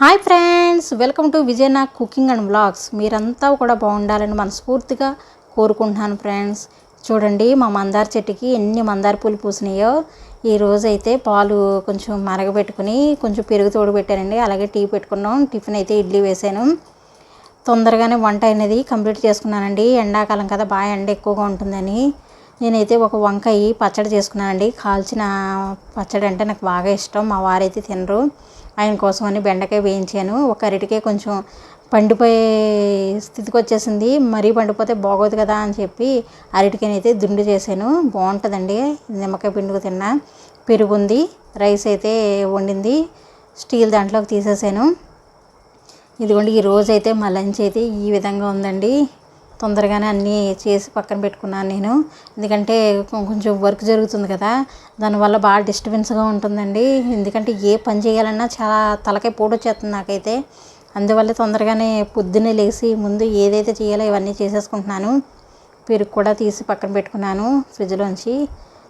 Hi friends welcome to విజయనా cooking and blogs మీరంతా కూడా బాగుండాలని మనస్ఫూర్తిగా కోరుకుంటున్నాను ఫ్రెండ్స్. చూడండి మా మందార చెట్టుకి ఎన్ని మందార పూలు పూసినాయో. ఈరోజైతే అయితే పాలు కొంచెం మరగబెట్టుకుని కొంచెం పెరుగు తోడు పెట్టానండి. అలాగే టీ పెట్టుకున్నాం. టిఫిన్ అయితే ఇడ్లీ వేసాను. తొందరగానే వంట అనేది కంప్లీట్ చేసుకున్నానండి. ఎండాకాలం కదా బాగా ఎండ ఎక్కువగా ఉంటుందని. నేనైతే ఒక వంకాయ పచ్చడి చేసుకున్నానండి. కాల్చిన పచ్చడి అంటే నాకు బాగా ఇష్టం. మా వారైతే తినరు. ఆయన కోసమని బెండకాయ వేయించాను. ఒక అరటికాయ కొంచెం పండిపోయే స్థితికి వచ్చేసింది. మరీ పండిపోతే బాగోదు కదా అని చెప్పి అరటికనైతే దుండు చేశాను. బాగుంటుందండి. నిమ్మకాయ పిండుకు తిన్నా పెరుగు ఉంది. రైస్ అయితే వండింది. స్టీల్ దాంట్లోకి తీసేసాను. ఇదిగోండి ఈ రోజు అయితే మా లంచ్ అయితే ఈ విధంగా ఉందండి. తొందరగానే అన్నీ చేసి పక్కన పెట్టుకున్నాను నేను. ఎందుకంటే కొంచెం వర్క్ జరుగుతుంది కదా దానివల్ల బాగా డిస్టర్బెన్స్గా ఉంటుందండి. ఎందుకంటే ఏ పని చేయాలన్నా చాలా తలకాయ పోటు వచ్చేస్తుంది నాకైతే. అందువల్ల తొందరగానే పొద్దున్నే లేచి ముందు ఏదైతే చేయాలో ఇవన్నీ చేసేసుకుంటున్నాను. పెరుగు కూడా తీసి పక్కన పెట్టుకున్నాను ఫ్రిడ్జ్లోంచి.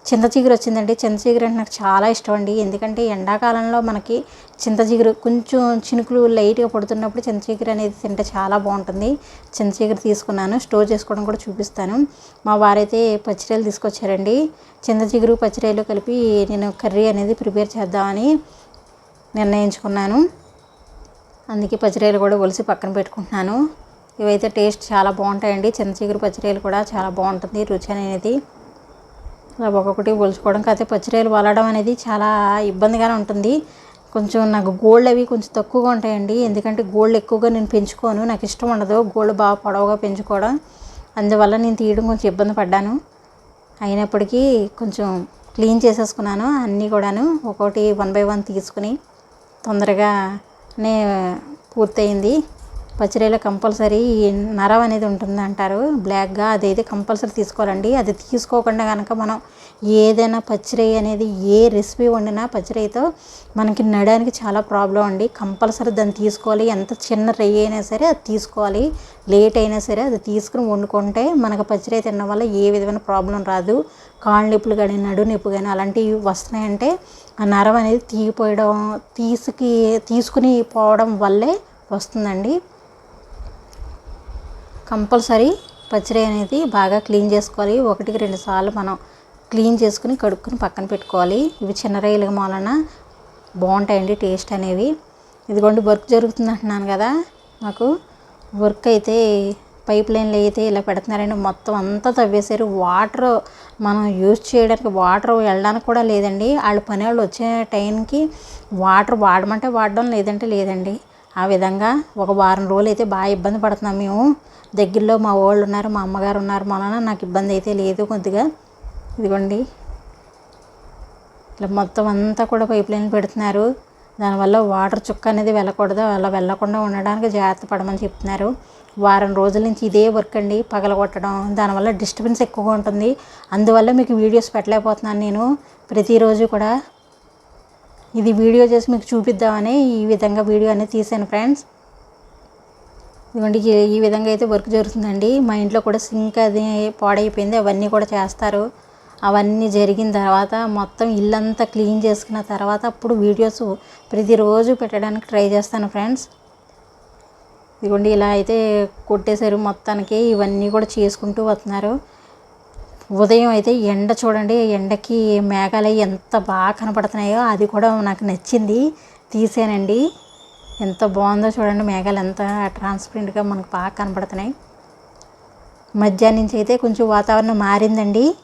చింత చిగురు వచ్చిందండి. చింత చిగురు అంటే నాకు చాలా ఇష్టం అండి. ఎందుకంటే ఎండాకాలంలో మనకి చింత చిగురు కొంచెం చినుకులు లైట్గా పడుతున్నప్పుడు చింత చిగురు అనేది తింటే చాలా బాగుంటుంది. చింత చిగురు తీసుకున్నాను స్టోర్ చేసుకోవడం కూడా చూపిస్తాను. మా వారైతే పచ్చిరాయలు తీసుకొచ్చారండి. చింత చిగురు పచ్చిరాయలు కలిపి నేను కర్రీ అనేది ప్రిపేర్ చేద్దామని నిర్ణయించుకున్నాను. అందుకే పచ్చిరాయలు కూడా ఒలిసి పక్కన పెట్టుకుంటున్నాను. ఇవైతే టేస్ట్ చాలా బాగుంటాయండి. చింత చిగురు పచ్చిరాయలు కూడా చాలా బాగుంటుంది. రుచి అనేది ఒక్కొక్కటి ఒలుచుకోవడం కాకపోతే పచ్చిరాయలు వలడం అనేది చాలా ఇబ్బందిగానే ఉంటుంది. కొంచెం నాకు గోల్డ్ అవి కొంచెం తక్కువగా ఉంటాయండి. ఎందుకంటే గోల్డ్ ఎక్కువగా నేను పెంచుకోను. నాకు ఇష్టం ఉండదు. గోల్డ్ బాగా పొడవుగా పెంచుకోవడం. అందువల్ల నేను తీయడం కొంచెం ఇబ్బంది పడ్డాను. అయినప్పటికీ కొంచెం క్లీన్ చేసేసుకున్నాను అన్నీ కూడాను. ఒక్కొక్కటి వన్ బై వన్ తీసుకుని తొందరగానే పూర్తయింది. పచ్చిరొయ్యలో కంపల్సరీ నరం అనేది ఉంటుంది అంటారు. బ్లాక్గా అదైతే కంపల్సరీ తీసుకోవాలండి. అది తీసుకోకుండా కనుక మనం ఏదైనా పచ్చిరొయ్య అనేది ఏ రెసిపీ వండినా పచ్చిరొయ్యతో మనకి నడడానికి చాలా ప్రాబ్లం అండి. కంపల్సరీ దాన్ని తీసుకోవాలి. ఎంత చిన్న రెయ్యి అయినా సరే అది తీసుకోవాలి. లేట్ అయినా సరే అది తీసుకుని వండుకుంటే మనకు పచ్చిరై తినడం వల్ల ఏ విధమైన ప్రాబ్లం రాదు. కాళ్ళు నొప్పులు కానీ నడు నొప్పి కానీ అలాంటివి వస్తున్నాయంటే ఆ నరం అనేది తీగిపోయడం తీసుకి తీసుకుని పోవడం వల్లే వస్తుందండి. కంపల్సరీ పచ్చడి అనేది బాగా క్లీన్ చేసుకోవాలి. ఒకటికి రెండు సార్లు మనం క్లీన్ చేసుకుని కడుక్కుని పక్కన పెట్టుకోవాలి. ఇవి చిన్న రాయిలుగా మూలన బాగుంటాయండి టేస్ట్ అనేవి. ఇదిగోండి వర్క్ జరుగుతుంది అంటున్నాను కదా. మాకు వర్క్ అయితే పైప్ లైన్లు అయితే ఇలా పెడుతున్నారండి. మొత్తం అంతా తవ్వేశారు. వాటర్ మనం యూజ్ చేయడానికి వాటర్ వెళ్ళడానికి కూడా లేదండి. వాళ్ళ పని వాళ్ళు వచ్చే టైంకి వాటర్ వాడమంటే వాడడం లేదంటే లేదండి. ఆ విధంగా ఒక వారం రోజులు అయితే బాగా ఇబ్బంది పడుతున్నాం మేము. దగ్గరలో మా వాళ్ళు ఉన్నారు మా అమ్మగారు ఉన్నారు మొలన నాకు ఇబ్బంది అయితే లేదు కొద్దిగా. ఇదిగోండి. ఇలా మొత్తం అంతా కూడా పైప్ లైన్ పెడుతున్నారు. దానివల్ల వాటర్ చుక్క అనేది వెళ్ళకూడదు అలా వెళ్ళకుండా ఉండడానికి జాగ్రత్త పడమని చెప్తున్నారు. వారం రోజుల నుంచి ఇదే వర్క్ అండి పగలగొట్టడం. దానివల్ల డిస్టర్బెన్స్ ఎక్కువగా ఉంటుంది. అందువల్ల మీకు వీడియోస్ పెట్టలేకపోతున్నాను నేను. ప్రతిరోజు కూడా ఇది వీడియో చేసి మీకు చూపిద్దామని ఈ విధంగా వీడియో అనేది తీసాను ఫ్రెండ్స్. ఇదిగోండి ఈ- ఈ విధంగా అయితే వర్క్ జరుగుతుందండి. మా ఇంట్లో కూడా సింక్ అది పాడైపోయింది. అవన్నీ కూడా చేస్తారు. అవన్నీ జరిగిన తర్వాత మొత్తం ఇల్లంతా క్లీన్ చేసుకున్న తర్వాత అప్పుడు వీడియోస్ ప్రతిరోజు పెట్టడానికి ట్రై చేస్తాను ఫ్రెండ్స్. ఇదిగోండి ఇలా అయితే కొట్టేశారు మొత్తానికి. ఇవన్నీ కూడా చేసుకుంటూ వస్తున్నారు. ఉదయం అయితే ఎండ చూడండి ఎండకి మేఘాలు ఎంత బాగా కనపడుతున్నాయో అది కూడా నాకు నచ్చింది. తీసానండి. ఎంత బాగుందో చూడండి మేఘాలు ఎంత ట్రాన్స్పరెంట్గా మనకు బాగా కనపడుతున్నాయి. మధ్యాహ్నం నుంచి అయితే కొంచెం వాతావరణం మారిందండి.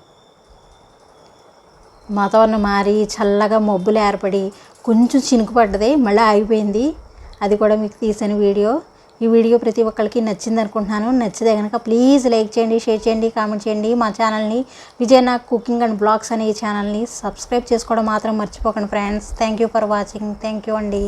వాతావరణం మారి చల్లగా మబ్బులు ఏర్పడి కొంచెం చినుకు పడ్డది మళ్ళీ ఆగిపోయింది. అది కూడా మీకు తీసాను వీడియో. ఈ వీడియో ప్రతి ఒక్కరికి నచ్చింది అనుకుంటున్నాను. నచ్చితే కనుక ప్లీజ్ లైక్ చేయండి షేర్ చేయండి కామెంట్ చేయండి. మా ఛానల్ని విజయనా కుకింగ్ అండ్ బ్లాగ్స్ అనే ఈ ఛానల్ని సబ్స్క్రైబ్ చేసుకోవడం మాత్రం మర్చిపోకండి friends thank you for watching thank you అండి.